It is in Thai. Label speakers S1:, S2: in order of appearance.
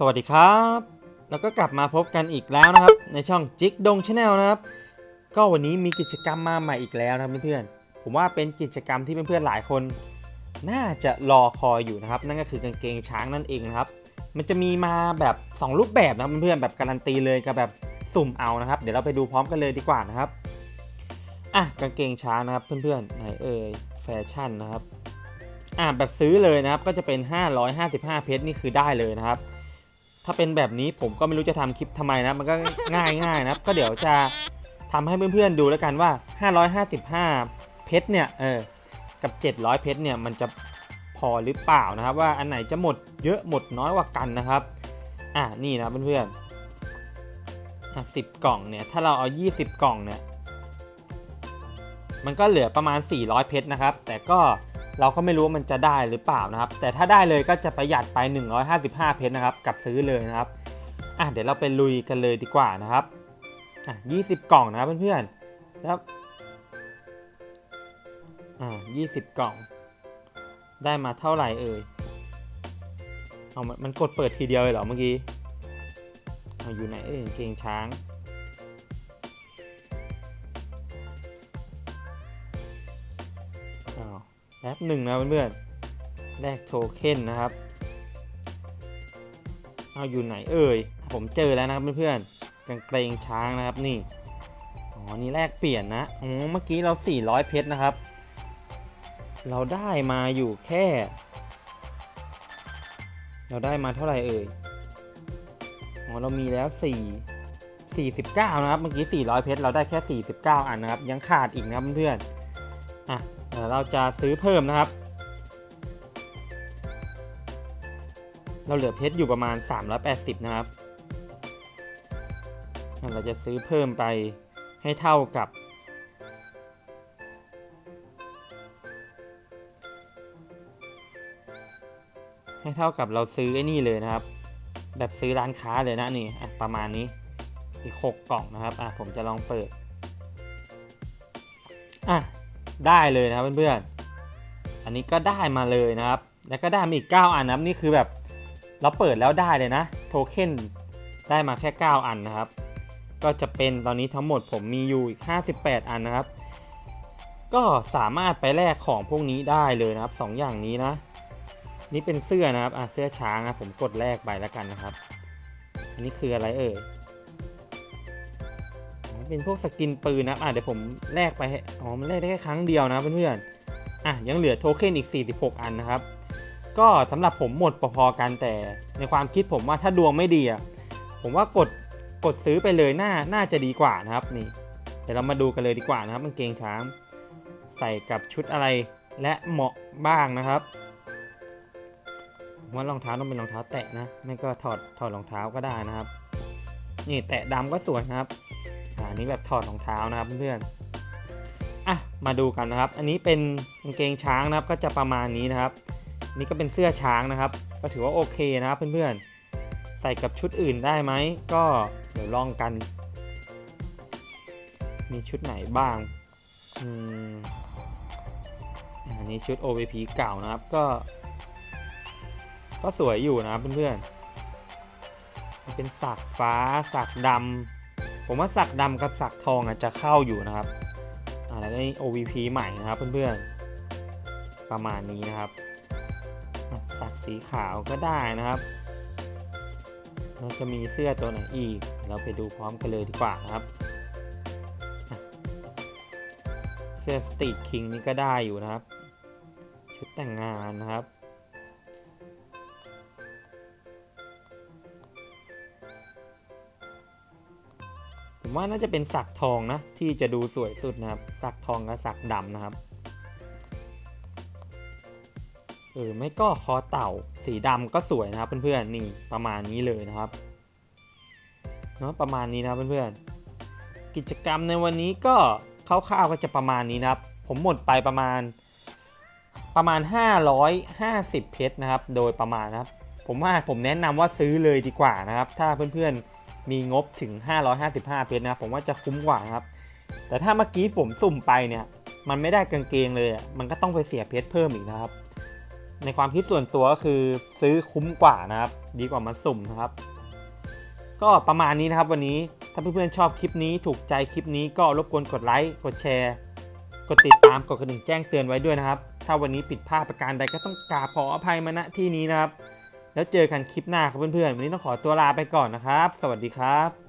S1: สวัสดีครับ แล้วก็กลับมาพบกันอีกแล้วนะครับ ในช่องจิกดงชาแนลนะครับ ก็วันนี้มีกิจกรรมมาใหม่อีกแล้วนะครับเพื่อนๆผมว่าเป็นกิจกรรมที่เพื่อนๆหลายคน น่าจะรอคอยอยู่นะครับ นั่นก็คือกางเกงช้างนั่นเองนะครับ มันจะมีมาแบบ 2 รูปแบบนะเพื่อนๆแบบการันตีเลยกับแบบสุ่มเอานะครับ เดี๋ยวเราไปดูพร้อมกันเลยดีกว่านะครับอะกางเกงช้างนะครับเพื่อนๆไหนเอ่ยแฟชั่นนะครับอะแบบซื้อเลยนะครับก็จะเป็น 555 เพชรนี่คือได้เลยนะครับ ถ้าเป็นแบบนี้ผมก็ไม่รู้จะทำคลิปทำไมนะ มันก็ง่ายง่ายๆนะครับก็เดี๋ยวจะทำให้เพื่อนๆดูแล้วกันว่า 555 เพชรเนี่ยเออกับ 700 เพชรเนี่ยมันจะพอหรือเปล่านะครับ ว่าอันไหนจะหมดเยอะหมดน้อยกว่ากันนะครับ อะนี่นะเพื่อนๆอะสิบกล่องเนี่ยถ้าเราเอา 20 กล่องเนี่ยมันก็เหลือประมาณ 400 เพชรนะครับ แต่ก็ เราก็ไม่รู้ว่ามันจะได้หรือเปล่านะครับ แต่ถ้าได้เลยก็จะประหยัดไป 155 เพชรนะครับ กับซื้อเลยนะครับอะเดี๋ยวเราไปลุยกันเลยดีกว่านะครับอะ20 กล่องนะครับเพื่อนๆแล้วอ่า20 กล่อง ได้มาเท่าไหร่เอ่ยเอามันกดเปิดทีเดียวเลยเหรอเมื่อกี้เอาอยู่ไหนเอ่ยกางเกงช้างอ้าว แป๊บหนึ่งนะเพื่อนๆแลกโทเค็นนะครับ เอาอยู่ไหนเอ่ย ผมเจอแล้วนะครับเพื่อนๆกางเกงช้างนะครับนี่ อ๋อ นี่แลกเปลี่ยนนะอ๋อเมื่อกี้เรา 400 เพชรนะครับ เราได้มาอยู่แค่ เราได้มาเท่าไหร่เอ่ย อ๋อ เรามีแล้ว 4 49 นะครับ เมื่อกี้ 400 เพชร เราได้แค่ 49 อันนะครับ ยังขาดอีกนะครับเพื่อนๆอะ เราจะซื้อเพิ่มนะครับ เราเหลือเพชรอยู่ประมาณ 380 นะครับ เราจะซื้อเพิ่มไปให้เท่ากับให้เท่ากับเราซื้อไอ้นี่เลยนะครับ แบบซื้อร้านค้าเลยนะนี่ประมาณนี้อีก 6 กล่องนะครับอะผมจะลองเปิดอะ ได้เลยนะครับเพื่อนๆ อันนี้ก็ได้มาเลยนะครับ แล้วก็ได้มาอีก 9 อันนะครับนี่คือแบบเราเปิดแล้วได้เลยนะ โทเค็นได้มาแค่ 9 อันนะครับ ก็จะเป็นตอนนี้ทั้งหมดผมมีอยู่อีก 58 อันนะครับ ก็สามารถไปแลกของพวกนี้ได้เลยนะครับ 2 อย่างนี้นะนี่เป็นเสื้อนะครับอะเสื้อช้างนะผมกดแลกไปแล้วกันนะครับ อันนี้คืออะไรเอ่ย เป็นพวกสกินปืนนะครับอะเดี๋ยวผมแลกไปอ๋อมันแลกได้แค่ครั้งเดียวนะเพื่อนๆอะยังเหลือโทเค็นอีก 46 อันนะครับ ก็สำหรับผมหมดพอๆกันแต่ในความคิดผมว่าถ้าดวงไม่ดีอะผมว่ากดกดซื้อไปเลยน่าน่าจะดีกว่านะครับนี่เดี๋ยวเรามาดูกันเลยดีกว่านะครับกางเกงช้าง ใส่กับชุดอะไรและเหมาะบ้างนะครับว่ารองเท้าต้องเป็นรองเท้าแตะนะไม่ก็ถอดถอดรองเท้าก็ได้นะครับ นี่แตะดำก็สวยนะครับ อันนี้แบบถอดรองเท้านะครับเพื่อนๆอะมาดูกันนะครับ อันนี้เป็นกางเกงช้างนะครับก็จะประมาณนี้นะครับ นี่ก็เป็นเสื้อช้างนะครับ ก็ถือว่าโอเคนะครับเพื่อนๆ ใส่กับชุดอื่นได้ไหมก็เดี๋ยวลองกัน มีชุดไหนบ้างอืมอันนี้ชุด OVP เก่านะครับก็ ก็สวยอยู่นะครับเพื่อนๆมันเป็นสักฟ้าสักดำ ผมว่าสักดำกับสักทองอจะเข้าอยู่นะครับอ่าแล้วนี่ OVP ใหม่นะครับเพื่อนๆ ประมาณนี้นะครับ สักสีขาวก็ได้นะครับเราจะมีเสื้อตัวไหนอีก เราไปดูพร้อมกันเลยดีกว่านะครับ เสื้อสตรีทคิงนี่ก็ได้อยู่นะครับ ชุดแต่งงานนะครับ ผมว่าน่าจะเป็นสักทองนะ ที่จะดูสวยสุดนะครับ สักทองกับสักดำนะครับเออไม่ก็คอเต่าสีดำก็สวยนะครับเพื่อนๆนี่ประมาณนี้เลยนะครับเนาะประมาณนี้นะเพื่อนๆกิจกรรมในวันนี้ก็คร่าวๆก็จะประมาณนี้นะครับ ผมหมดไปประมาณประมาณ 550 เพชรนะครับ โดยประมาณนะครับ ผมว่าผมแนะนำว่าซื้อเลยดีกว่านะครับ ถ้าเพื่อนๆ มีงบถึง 555 เพชรนะผมว่าจะคุ้มกว่าครับ แต่ถ้าเมื่อกี้ผมสุ่มไปเนี่ย มันไม่ได้กางเกงเลยมันก็ต้องไปเสียเพชรเพิ่มอีกนะครับ ในความคิดส่วนตัวก็คือซื้อคุ้มกว่านะครับ ดีกว่ามาสุ่มนะครับ ก็ประมาณนี้นะครับวันนี้ถ้าเพื่อนๆชอบคลิปนี้ถูกใจคลิปนี้ก็รบกวนกดไลค์กดแชร์กดติดตามกดกระดิ่งแจ้งเตือนไว้ด้วยนะครับ ถ้าวันนี้ผิดพลาดประการใดก็ต้องกราบขออภัยมาณที่นี้นะครับ แล้วเจอกันคลิปหน้าครับเพื่อนๆ วันนี้ต้องขอตัวลาไปก่อนนะครับ สวัสดีครับ